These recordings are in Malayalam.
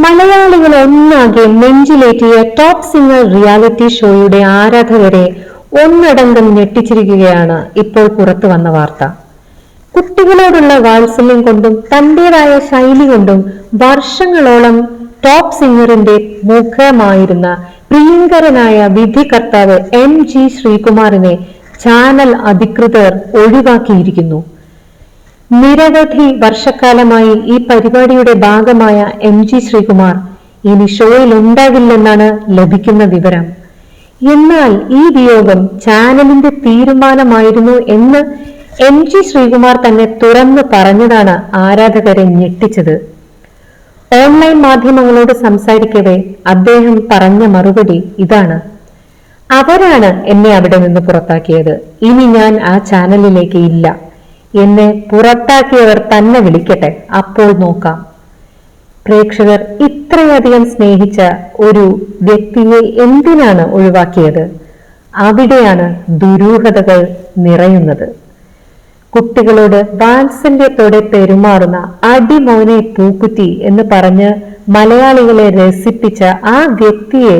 മലയാളികൾ ഒന്നാകെ നെഞ്ചിലേറ്റിയ ടോപ്പ് സിംഗർ റിയാലിറ്റി ഷോയുടെ ആരാധകരെ ഒന്നടങ്കം ഞെട്ടിച്ചിരിക്കുകയാണ് ഇപ്പോൾ പുറത്തു വന്ന വാർത്ത. കുട്ടികളോടുള്ള വാത്സല്യം കൊണ്ടും തന്റേതായ ശൈലി കൊണ്ടും വർഷങ്ങളോളം ടോപ്പ് സിംഗറിന്റെ മുഖമായിരുന്ന പ്രിയങ്കരനായ വിധികർത്താവ് എം ജി ശ്രീകുമാറിനെ ചാനൽ അധികൃതർ ഒഴിവാക്കിയിരിക്കുന്നു. നിരവധി വർഷക്കാലമായി ഈ പരിപാടിയുടെ ഭാഗമായ എം ജി ശ്രീകുമാർ ഇനി ഷോയിൽ ഉണ്ടാകില്ലെന്നാണ് ലഭിക്കുന്ന വിവരം. എന്നാൽ ഈ വിയോഗം ചാനലിന്റെ തീരുമാനമായിരുന്നു എന്ന് എം ജി ശ്രീകുമാർ തന്നെ തുറന്നു പറഞ്ഞതാണ് ആരാധകരെ ഞെട്ടിച്ചത്. ഓൺലൈൻ മാധ്യമങ്ങളോട് സംസാരിക്കവേ അദ്ദേഹം പറഞ്ഞ മറുപടി ഇതാണ്. അവരാണ് എന്നെ അവിടെ നിന്ന് പുറത്താക്കിയത്. ഇനി ഞാൻ ആ ചാനലിലേക്ക് ഇല്ല. എന്നെ പുറത്താക്കിയവർ തന്നെ വിളിക്കട്ടെ. അപ്പോൾ നോക്കാം. പ്രേക്ഷകർ ഇത്രയധികം സ്നേഹിച്ച ഒരു വ്യക്തിയെ എന്തിനാണ് ഒഴിവാക്കിയത്? അവിടെയാണ് ദുരൂഹതകൾ നിറയുന്നത്. കുട്ടികളോട് വാത്സല്യത്തോടെ പെരുമാറുന്ന അടിമോനെ പൂക്കുറ്റി എന്ന് പറഞ്ഞ് മലയാളികളെ രസിപ്പിച്ച ആ വ്യക്തിയെ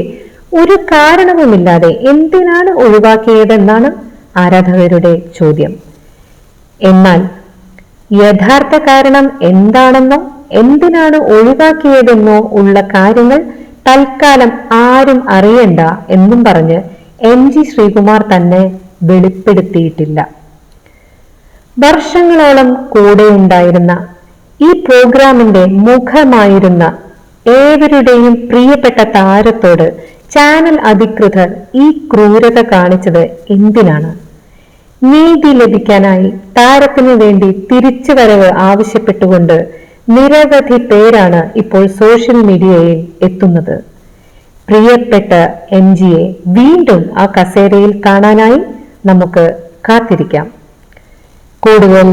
ഒരു കാരണവുമില്ലാതെ എന്തിനാണ് ഒഴിവാക്കിയതെന്നാണ് ആരാധകരുടെ ചോദ്യം. എന്നാൽ യഥാർത്ഥ കാരണം എന്താണെന്നോ എന്തിനാണ് ഒഴിവാക്കിയതെന്നോ ഉള്ള കാര്യങ്ങൾ തൽക്കാലം ആരും അറിയണ്ട എന്നും പറഞ്ഞ് എം ജി ശ്രീകുമാർ തന്നെ വെളിപ്പെടുത്തിയിട്ടില്ല. വർഷങ്ങളോളം കൂടെ ഉണ്ടായിരുന്ന ഈ പ്രോഗ്രാമിന്റെ മുഖമായിരുന്ന ഏവരുടെയും പ്രിയപ്പെട്ട താരത്തോട് ചാനൽ അധികൃതർ ഈ ക്രൂരത കാണിച്ചത് എന്തിനാണ്? നീതി ലഭിക്കാനായി താരത്തിനു വേണ്ടി തിരിച്ചുവരവ് ആവശ്യപ്പെട്ടുകൊണ്ട് നിരവധി പേരാണ് ഇപ്പോൾ സോഷ്യൽ മീഡിയയിൽ എത്തുന്നത്. പ്രിയപ്പെട്ട എം ജിയെ വീണ്ടും ആ കസേരയിൽ കാണാനായി നമുക്ക് കാത്തിരിക്കാം. കൂടുതൽ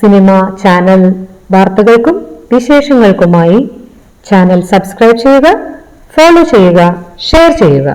സിനിമ ചാനൽ വാർത്തകൾക്കും വിശേഷങ്ങൾക്കുമായി ചാനൽ സബ്സ്ക്രൈബ് ചെയ്യുക ഫോളോ ചെയ്യുക ഷെയർ ചെയ്യുക.